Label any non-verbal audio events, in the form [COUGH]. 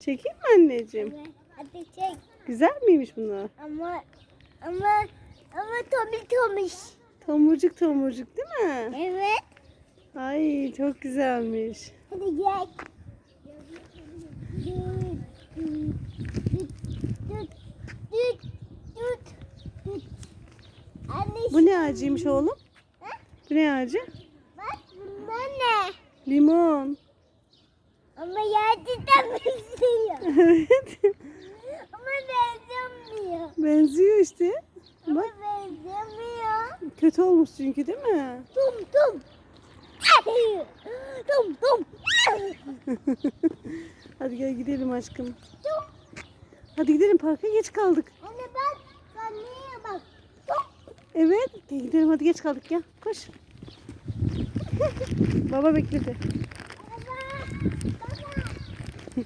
Çekeyim mi anneciğim? Evet. Hadi çek. Güzel miymiş bunlar? Ama ama ama tomiş tomiş. Tomurcuk tomurcuk değil mi? Evet. Ay çok güzelmiş. Hadi gel. Bu ne ağacıymış oğlum? Ha? Bu ne ağacı? Bak bunlar ne? Limon. Ama gerçekten benziyor. Evet. [LAUGHS] Ama benzemiyor. Benziyor işte. Ama Bak benzemiyor. kötü olmuş çünkü değil mi? Tum tum. Tum tum. [LAUGHS] Hadi gel gidelim aşkım. Tum. Hadi gidelim parka geç kaldık. Anne bak. Sen neye bak. Tum. Evet. Gel gidelim hadi geç kaldık ya. Koş. [LAUGHS] Baba bekledi. Baba. Baba.